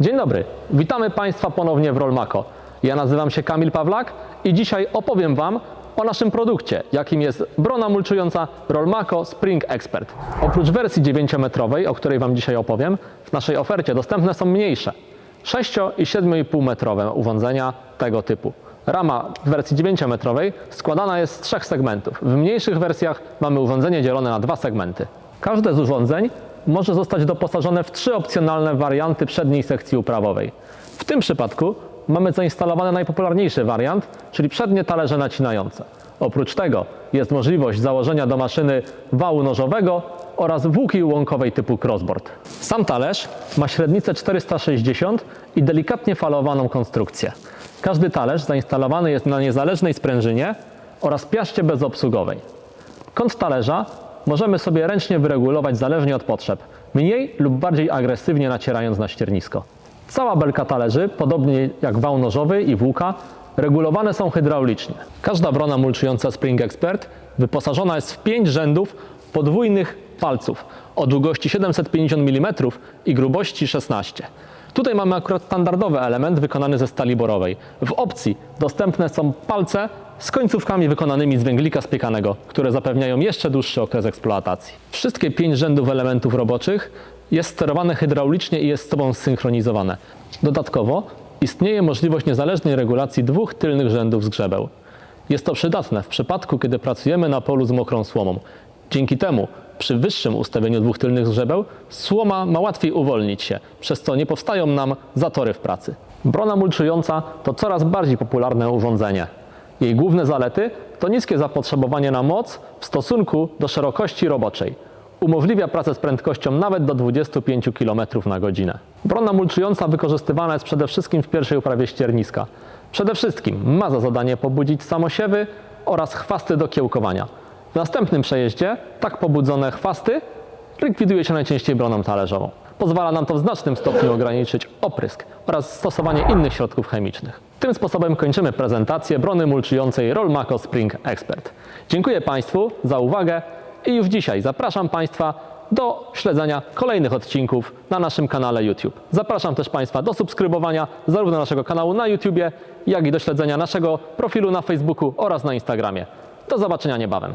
Dzień dobry, witamy Państwa ponownie w Rolmako. Ja nazywam się Kamil Pawlak i dzisiaj opowiem Wam o naszym produkcie, jakim jest brona mulczująca Rolmako Spring Expert. Oprócz wersji 9-metrowej, o której Wam dzisiaj opowiem, w naszej ofercie dostępne są mniejsze 6 i 7,5 metrowe urządzenia tego typu. Rama w wersji 9-metrowej składana jest z trzech segmentów. W mniejszych wersjach mamy urządzenie dzielone na dwa segmenty. Każde z urządzeń może zostać doposażone w trzy opcjonalne warianty przedniej sekcji uprawowej. W tym przypadku mamy zainstalowany najpopularniejszy wariant, czyli przednie talerze nacinające. Oprócz tego jest możliwość założenia do maszyny wału nożowego oraz włóki łąkowej typu crossboard. Sam talerz ma średnicę 460 i delikatnie falowaną konstrukcję. Każdy talerz zainstalowany jest na niezależnej sprężynie oraz piaście bezobsługowej. Kąt talerza możemy sobie ręcznie wyregulować zależnie od potrzeb, mniej lub bardziej agresywnie nacierając na ściernisko. Cała belka talerzy, podobnie jak wał nożowy i włóka, regulowane są hydraulicznie. Każda brona mulczująca Spring Expert wyposażona jest w 5 rzędów podwójnych palców o długości 750 mm i grubości 16 Tutaj mamy akurat standardowy element wykonany ze stali borowej. W opcji dostępne są palce z końcówkami wykonanymi z węglika spiekanego, które zapewniają jeszcze dłuższy okres eksploatacji. Wszystkie pięć rzędów elementów roboczych jest sterowane hydraulicznie i jest z sobą zsynchronizowane. Dodatkowo istnieje możliwość niezależnej regulacji dwóch tylnych rzędów zgrzebeł. Jest to przydatne w przypadku, kiedy pracujemy na polu z mokrą słomą. Dzięki temu przy wyższym ustawieniu dwóch tylnych zgrzebeł słoma ma łatwiej uwolnić się, przez co nie powstają nam zatory w pracy. Brona mulczująca to coraz bardziej popularne urządzenie. Jej główne zalety to niskie zapotrzebowanie na moc w stosunku do szerokości roboczej. Umożliwia pracę z prędkością nawet do 25 km na godzinę. Brona mulczująca wykorzystywana jest przede wszystkim w pierwszej uprawie ścierniska. Przede wszystkim ma za zadanie pobudzić samosiewy oraz chwasty do kiełkowania. W następnym przejeździe tak pobudzone chwasty likwiduje się najczęściej broną talerzową. Pozwala nam to w znacznym stopniu ograniczyć oprysk oraz stosowanie innych środków chemicznych. Tym sposobem kończymy prezentację brony mulczującej Rolmaco Spring Expert. Dziękuję Państwu za uwagę i już dzisiaj zapraszam Państwa do śledzenia kolejnych odcinków na naszym kanale YouTube. Zapraszam też Państwa do subskrybowania zarówno naszego kanału na YouTubie, jak i do śledzenia naszego profilu na Facebooku oraz na Instagramie. Do zobaczenia niebawem.